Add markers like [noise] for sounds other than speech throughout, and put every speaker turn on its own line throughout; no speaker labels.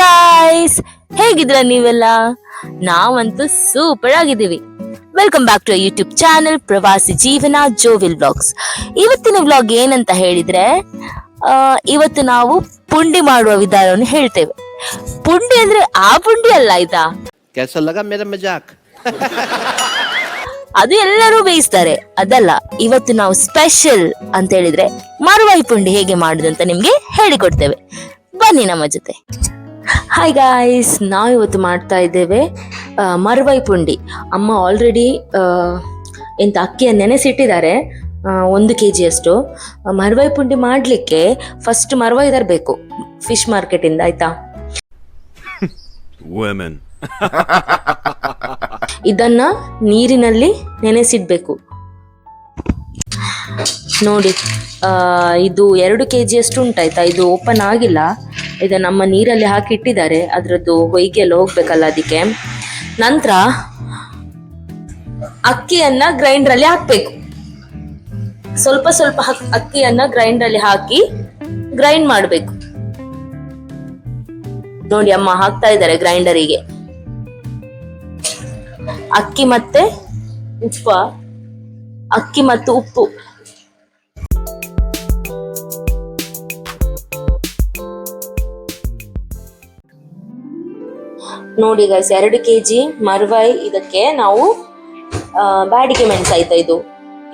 Guys ಹೇಗಿದ್ರ ನೀವೆಲ್ಲ? ನಾವಂತೂ super ಆಗಿದ್ದೀವಿ. Welcome back to YouTube channel Pravasi Jeevana ಜೋವಿಲ್ vlogs ಇವತ್ತಿನ ವ್ಲಾಗ್ ಏನಂತ ಹೇಳಿದ್ರೆ ಇವತ್ತು ನಾವು ಪುಂಡಿ ಮಾಡುವ ವಿಧಾನವನ್ನು ಹೇಳ್ತೇವೆ. ಪುಂಡಿ ಅಂದ್ರೆ ಆ ಪುಂಡಿ ಅಲ್ಲ ಆಯ್ತಾ [laughs] ಅದು ಎಲ್ಲರೂ ಬೇಯಿಸ್ತಾರೆ. ಅದಲ್ಲ ಇವತ್ತು ನಾವು ಸ್ಪೆಷಲ್ ಅಂತ ಹೇಳಿದ್ರೆ ಮರುವಾಯಿ ಪುಂಡಿ ಹೇಗೆ ಮಾಡುದಂತ ನಿಮ್ಗೆ ಹೇಳಿಕೊಡ್ತೇವೆ. ಬನ್ನಿ ನಮ್ಮ ಜೊತೆ. ಹಾಯ್ ಗಾಯ್ಸ್ ನಾವು ಇವತ್ತು ಮಾಡ್ತಾ ಇದ್ದೇವೆ ಮರವೈ ಪುಂಡಿ. ಅಮ್ಮ ಆಲ್ರೆಡಿ ಎಂತ ಅಕ್ಕಿಯನ್ನು ನೆನೆಸಿಟ್ಟಿದ್ದಾರೆ ಒಂದು ಕೆ ಜಿಯಷ್ಟು ಮರವೈ ಪುಂಡಿ ಮಾಡಲಿಕ್ಕೆ ಫಸ್ಟ್ ಮರವೈ ತರಬೇಕು ಫಿಶ್ ಮಾರ್ಕೆಟಿಂದ ಆಯ್ತಾ. [laughs] [laughs] ಇದನ್ನ ನೀರಿನಲ್ಲಿ ನೆನೆಸಿಡ್ಬೇಕು. ನೋಡಿ ಇದು ಎರಡು ಕೆ ಜಿಯಷ್ಟು ಉಂಟಾಯ್ತಾ? ಇದು ಓಪನ್ ಆಗಿಲ್ಲ. ಇದು ನಮ್ಮ ನೀರಲ್ಲಿ ಹಾಕಿ ಇಟ್ಟಿದ್ದಾರೆ ಅದರದ್ದು ಹೊಯ್ಗೆ ಎಲ್ಲ ಹೋಗ್ಬೇಕಲ್ಲ ಅದಕ್ಕೆ. ನಂತರ ಅಕ್ಕಿಯನ್ನ ಗ್ರೈಂಡರ್ ಅಲ್ಲಿ ಹಾಕ್ಬೇಕು. ಸ್ವಲ್ಪ ಸ್ವಲ್ಪ ಅಕ್ಕಿಯನ್ನ ಗ್ರೈಂಡರ್ ಅಲ್ಲಿ ಹಾಕಿ ಗ್ರೈಂಡ್ ಮಾಡಬೇಕು. ನೋಡಿ ಅಮ್ಮ ಹಾಕ್ತಾ ಇದ್ದಾರೆ ಗ್ರೈಂಡರಿಗೆ. ಅಕ್ಕಿ ಮತ್ತೆ ಉಪ್ಪ. ಅಕ್ಕಿ ಮತ್ತು ಉಪ್ಪು. ನೋಡಿ ಗೈಸ್ ಎರಡು ಕೆಜಿ ಮರವಾಯಿ ಇದಕ್ಕೆ ನಾವು ಬ್ಯಾಡಿಗೆ ಮೆಣಸು ಆಯ್ತಾ ಇದು.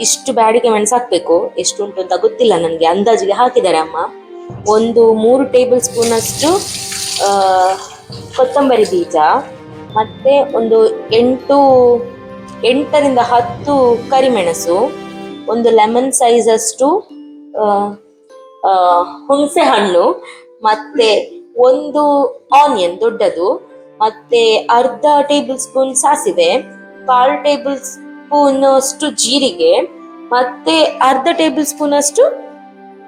ಇಷ್ಟು ಬ್ಯಾಡಿಗೆ ಮೆಣಸು ಹಾಕ್ಬೇಕು. ಎಷ್ಟು ಉಂಟು ಅಂತ ಗೊತ್ತಿಲ್ಲ ನನಗೆ. ಅಂದಾಜಿಗೆ ಹಾಕಿದ್ದಾರೆ ಅಮ್ಮ. ಒಂದು ಮೂರು ಟೇಬಲ್ ಸ್ಪೂನ್ ಅಷ್ಟು ಕೊತ್ತಂಬರಿ ಬೀಜ. ಮತ್ತೆ ಒಂದು ಎಂಟು, ಎಂಟರಿಂದ ಹತ್ತು ಕರಿಮೆಣಸು. ಒಂದು ಲೆಮನ್ ಸೈಜ್ ಅಷ್ಟು ಹುಣಸೆ ಹಣ್ಣು. ಮತ್ತೆ ಒಂದು ಆನಿಯನ್ ದೊಡ್ಡದು. ಮತ್ತೆ ಅರ್ಧ ಟೇಬಲ್ ಸ್ಪೂನ್ ಸಾಸಿವೆ ಕಾಲ್ ಟೇಬಲ್ ಸ್ಪೂನ್ ಅಷ್ಟು ಜೀರಿಗೆ, ಮತ್ತೆ ಅರ್ಧ ಟೇಬಲ್ ಸ್ಪೂನ್ ಅಷ್ಟು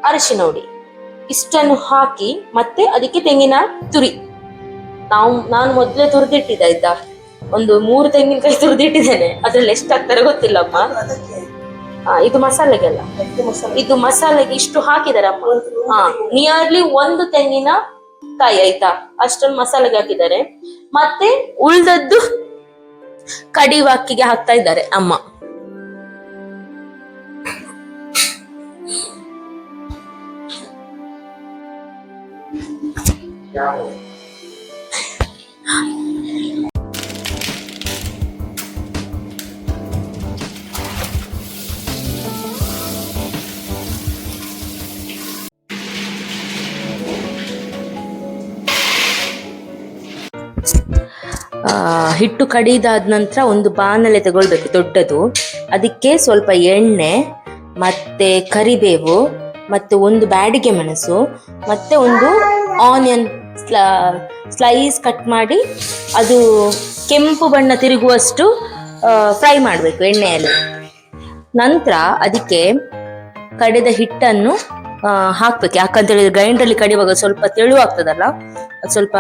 ಅರಿಶಿನ ಹುಡಿ ಇಷ್ಟನ್ನು ಹಾಕಿ ಮತ್ತೆ ಅದಕ್ಕೆ ತೆಂಗಿನ ತುರಿ. ನಾವು, ನಾನು ಮೊದಲೇ ತುರಿದಿಟ್ಟಿದ್ದೆ ಆಯ್ತಾ? ಒಂದು ಮೂರು ತೆಂಗಿನಕಾಯಿ ತುರಿದಿಟ್ಟಿದ್ದೇನೆ. ಅದ್ರಲ್ಲಿ ಎಷ್ಟು ಆಗ್ತಾರೆ ಗೊತ್ತಿಲ್ಲಪ್ಪ ಇದು ಮಸಾಲೆಗೆಲ್ಲ ಇದು ಮಸಾಲೆಗೆ ಇಷ್ಟು ಹಾಕಿದ್ದಾರೆ ಅಮ್ಮ ಹಾ ನಿಯರ್ಲಿ ಒಂದು ತೆಂಗಿನ ಕಾಯಿ ಆಯ್ತಾ? ಅಷ್ಟೊಂದು ಮಸಾಲೆಗೆ ಹಾಕಿದ್ದಾರೆ. ಮತ್ತೆ ಉಳ್ದದ್ದು ಕಡಿವಾಕಿಗೆ ಹಾಕ್ತಾ ಇದ್ದಾರೆ ಅಮ್ಮ. ಹಿಟ್ಟು ಕಡಿದಾದ ನಂತರ ಒಂದು ಬಾಣಲೆ ತಗೊಳ್ಬೇಕು, ದೊಡ್ಡದು. ಅದಕ್ಕೆ ಸ್ವಲ್ಪ ಎಣ್ಣೆ, ಮತ್ತೆ ಕರಿಬೇವು, ಮತ್ತೆ ಒಂದು ಬ್ಯಾಡಿಗೆ ಮೆಣಸು, ಮತ್ತೆ ಒಂದು ಆನಿಯನ್ ಸ್ಲೈಸ್ ಕಟ್ ಮಾಡಿ ಅದು ಕೆಂಪು ಬಣ್ಣ ತಿರುಗುವಷ್ಟು ಫ್ರೈ ಮಾಡಬೇಕು ಎಣ್ಣೆಯಲ್ಲಿ. ನಂತರ ಅದಕ್ಕೆ ಕಡೆದ ಹಿಟ್ಟನ್ನು ಹಾಕ್ಬೇಕು. ಯಾಕಂತ ಹೇಳಿದ್ರೆ ಗ್ರೈಂಡರ್ಲಿ ಕಡಿಯುವಾಗ ಸ್ವಲ್ಪ ತೆಳು ಆಗ್ತದಲ್ಲ ಸ್ವಲ್ಪ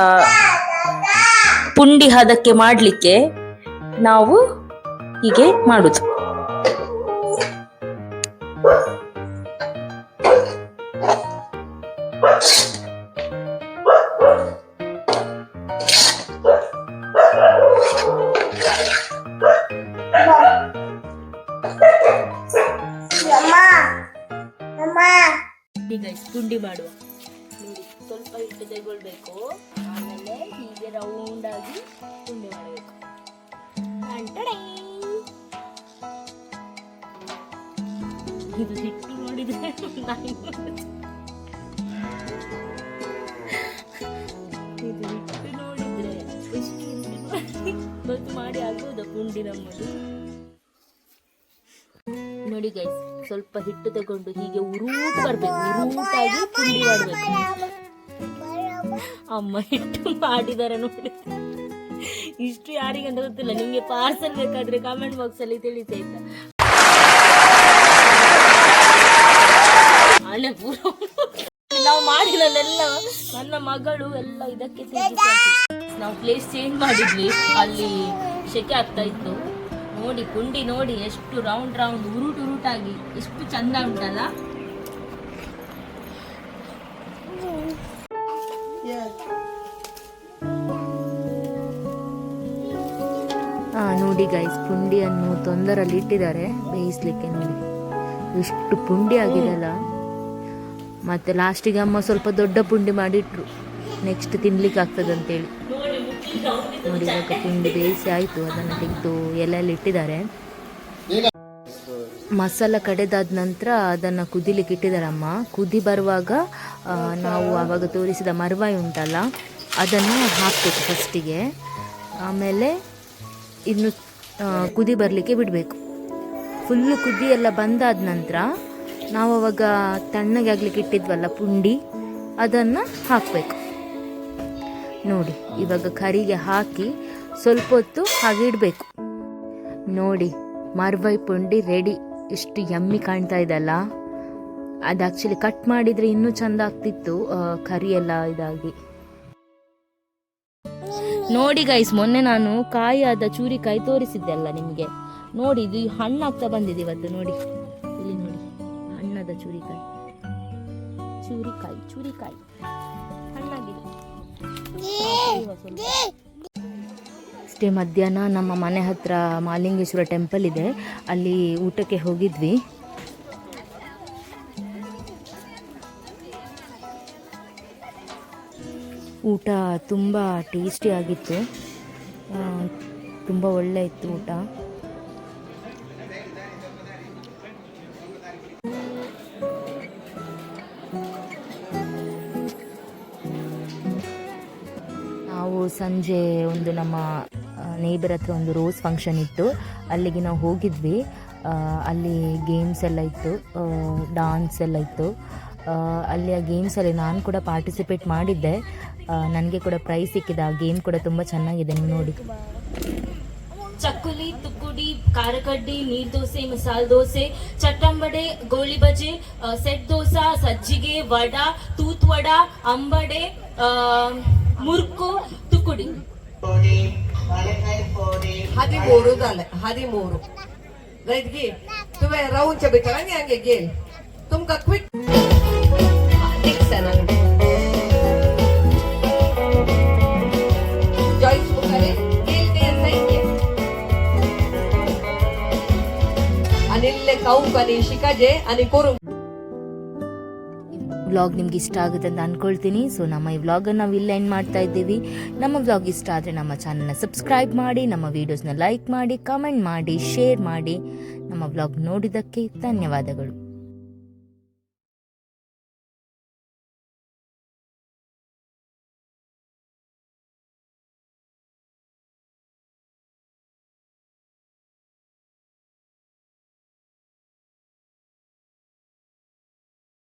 ಪುಂಡಿ ಹದಕ್ಕೆ ಮಾಡಲಿಕ್ಕೆ ನಾವು ಹೀಗೆ ಮಾಡುದು. ಪುಂಡಿ ಮಾಡುವ. ನೋಡಿ ಸ್ವಲ್ಪ ಹಿಟ್ಟು ತಗೊಳ್ಬೇಕು. ಆಮೇಲೆ ಹೀಗೆ ರೌಂಡಾಗಿ ಆಗಿ ಮಾಡಬೇಕು. ಮಾಡಬೇಕು ಇದು ಹಿಟ್ಟು ನೋಡಿದ್ರೆ ಇದು ಹಿಟ್ಟು ನೋಡಿದ್ರೆ ಎಷ್ಟು ಮಾಡಿ ಆಗೋದ ಪುಂಡಿ ನಮ್ಮದು. ನೋಡಿ ಗೈಸ್ ಸ್ವಲ್ಪ ಹಿಟ್ಟು ತಗೊಂಡು ಹೀಗೆ ಉರೂಟ್ ಬರ್ಬೇಕು ಉರೂಟಾಗಿ ಪುಂಡಿ ಮಾಡ್ಬೇಕು. ಅಮ್ಮ ಇಷ್ಟು ಮಾಡಿದಾರೆ ನೋಡಿ. ಇಷ್ಟು ಯಾರಿಗಂತ ಗೊತ್ತಿಲ್ಲ. ನಿಮ್ಗೆ ಪಾರ್ಸಲ್ ಬೇಕಾದ್ರೆ ಕಾಮೆಂಟ್ ಬಾಕ್ಸ್ ಅಲ್ಲಿ ಆಯ್ತಾ? ಆನೆ ಪೂರ ನಾವು ಮಾಡಿದಲ್ಲೆಲ್ಲ ನನ್ನ ಮಗಳು ಎಲ್ಲ ಇದಕ್ಕೆ. ನಾವು ಪ್ಲೇಸ್ ಚೇಂಜ್ ಮಾಡಿದ್ವಿ. ಅಲ್ಲಿ ಶೆಕೆ ಆಗ್ತಾ ಇತ್ತು. ನೋಡಿ, ಕುಂಡಿ ನೋಡಿ, ಎಷ್ಟು ರೌಂಡ್ ರೌಂಡ್ ಉರುಟ್ ಉರುಟಾಗಿ, ಎಷ್ಟು ಚಂದ ಉಂಟಲ್ಲ?
ನೋಡಿ ಗೈಸ್ ಪುಂಡಿಯನ್ನು ತೊಂದರಲ್ಲಿ ಇಟ್ಟಿದ್ದಾರೆ, ಬೇಯಿಸ್ಲಿಕ್ಕೆ ನೋಡಿ. ಎಷ್ಟು ಪುಂಡಿ ಆಗಿದೆ ಅಲ್ಲ ಮತ್ತೆ ಲಾಸ್ಟಿಗೆ ಅಮ್ಮ ಸ್ವಲ್ಪ ದೊಡ್ಡ ಪುಂಡಿ ಮಾಡಿಟ್ರು. ನೆಕ್ಸ್ಟ್ ತಿನ್ಲಿಕ್ಕೆ ಆಗ್ತದೆ ಅಂತೇಳಿ. ನೋಡಿ, ಇವಾಗ ಪುಂಡಿ ಬೇಯಿಸಿ ಆಯಿತು, ಅದನ್ನು ತೆಗೆದು ಎಲೆಯಲ್ಲಿ ಇಟ್ಟಿದ್ದಾರೆ. ಮಸಾಲ ಕಡೆದಾದ ನಂತರ ಅದನ್ನು ಕುದಿಲಿಕ್ಕೆ ಇಟ್ಟಿದ್ದಾರೆ ಅಮ್ಮ ಕುದಿ ಬರುವಾಗ ನಾವು ಆವಾಗ ತೋರಿಸಿದ ಮರವಾಯಿ ಉಂಟಲ್ಲ, ಅದನ್ನು ಹಾಕಬೇಕು ಫಸ್ಟಿಗೆ ಆಮೇಲೆ ಇನ್ನು ಕುದಿ ಬರಲಿಕ್ಕೆ ಬಿಡಬೇಕು. ಫುಲ್ಲು ಕುದಿ ಎಲ್ಲ ಬಂದಾದ ನಂತರ ನಾವು ಅವಾಗ ತಣ್ಣಗೆ ಆಗ್ಲಿಕ್ಕೆ ಇಟ್ಟಿದ್ವಲ್ಲ ಪುಂಡಿ, ಅದನ್ನು ಹಾಕಬೇಕು. ನೋಡಿ, ಇವಾಗ ಕರಿಗೆ ಹಾಕಿ ಸ್ವಲ್ಪ ಹೊತ್ತು ಹಾಗೆ ಇಡಬೇಕು. ನೋಡಿ, ಮರ್ವೈ ಪುಂಡಿ ರೆಡಿ ಎಷ್ಟು ಯಮ್ಮಿ ಕಾಣ್ತಾ ಇದಲ್ಲ ಅದು ಆ್ಯಕ್ಚುಲಿ ಕಟ್ ಮಾಡಿದರೆ ಇನ್ನೂ ಚೆಂದ ಆಗ್ತಿತ್ತು ಕರಿ ಎಲ್ಲ ಇದಾಗಿ. ನೋಡಿ ಗೈಸ್ ಮೊನ್ನೆ ನಾನು ಕಾಯಾದ ಚೂರಿಕಾಯಿ ತೋರಿಸಿದ್ದೆ ಅಲ್ಲ ನಿಮಗೆ. ನೋಡಿ, ಇದು ಹಣ್ಣಾಗ್ತಾ ಬಂದಿದೆ ಇವತ್ತು, ನೋಡಿ. ಇಲ್ಲಿ ನೋಡಿ, ಹಣ್ಣಾದ ಚೂರಿಕಾಯಿ ಚೂರಿಕಾಯಿ ಚೂರಿಕಾಯಿ ಹಣ್ಣಾಗಿದೆ. ಅಷ್ಟೇ ಮಧ್ಯಾಹ್ನ ನಮ್ಮ ಮನೆ ಹತ್ರ ಮಾಲಿಂಗೇಶ್ವರ ಟೆಂಪಲ್ ಇದೆ. ಅಲ್ಲಿ ಊಟಕ್ಕೆ ಹೋಗಿದ್ವಿ. ಊಟ ತುಂಬ ಟೇಸ್ಟಿ ಆಗಿತ್ತು. ಆ, ತುಂಬ ಒಳ್ಳೆ ಇತ್ತು ಊಟ. ನಾವು ಸಂಜೆ ಒಂದು ನಮ್ಮ ನೇಬರ್ ಹತ್ರ ಒಂದು ರೋಸ್ ಫಂಕ್ಷನ್ ಇತ್ತು. ಅಲ್ಲಿಗೆ ನಾವು ಹೋಗಿದ್ವಿ. ಅಲ್ಲಿ ಗೇಮ್ಸ್ ಎಲ್ಲ ಇತ್ತು. ಡಾನ್ಸ್ ಎಲ್ಲ ಇತ್ತು. ಅಲ್ಲಿ ಆ ಗೇಮ್ಸಲ್ಲಿ ನಾನು ಕೂಡ ಪಾರ್ಟಿಸಿಪೇಟ್ ಮಾಡಿದ್ದೆ. ನನಗೆ ಕೂಡ ಪ್ರೈಸ್ ಸಿಕ್ಕಿದೆ ಆ ಗೇಮ್ ಕೂಡ ತುಂಬಾ ಚೆನ್ನಾಗಿದೆ ನೀವು ನೋಡಿ.
ಚಕ್ಕುಲಿ ತುಕ್ಕುಡಿ ಕಾರಕಡ್ಡಿ ನೀರ್ ದೋಸೆ ಮಸಾಲ ದೋಸೆ ಚಟ್ಟಂಬಡೆ ಗೋಳಿಬಜೆ ಸೆಟ್ ದೋಸೆ ಸಜ್ಜಿಗೆ ವಡ ತೂತ್ ವಡ ಅಂಬಡೆ ಮುರ್ಕು ತುಕ್ಕುಡಿ.
ಹದಿಮೂರು ದಾಲೆ ಹದಿಮೂರು. ರೈತ್ಗಿ ತುವೆ ರೌಂಚ ಬೇಕಾಗಿ ಹಂಗೆ ಗೇಲ್. ತುಮ್ಕ ಕ್ವಿಕ್
ವ್ಲಾಗ್ ನಿಮ್ಗೆ ಇಷ್ಟ ಆಗುತ್ತೆ ಅಂತ ಅನ್ಕೊಳ್ತೀನಿ. ಸೊ ನಮ್ಮ ಈ ವ್ಲಾಗನ್ನು ನಾವು ಇಲ್ಲೇ ಎಂಡ್ ಮಾಡ್ತಾ ಇದ್ದೀವಿ. ನಮ್ಮ ವ್ಲಾಗ್ ಇಷ್ಟ ಆದರೆ ನಮ್ಮ ಚಾನಲ್ನ ಸಬ್ಸ್ಕ್ರೈಬ್ ಮಾಡಿ, ನಮ್ಮ ವೀಡಿಯೋಸ್ನ ಲೈಕ್ ಮಾಡಿ ಕಮೆಂಟ್ ಮಾಡಿ ಶೇರ್ ಮಾಡಿ. ನಮ್ಮ ವ್ಲಾಗ್ ನೋಡಿದ್ದಕ್ಕೆ ಧನ್ಯವಾದಗಳು.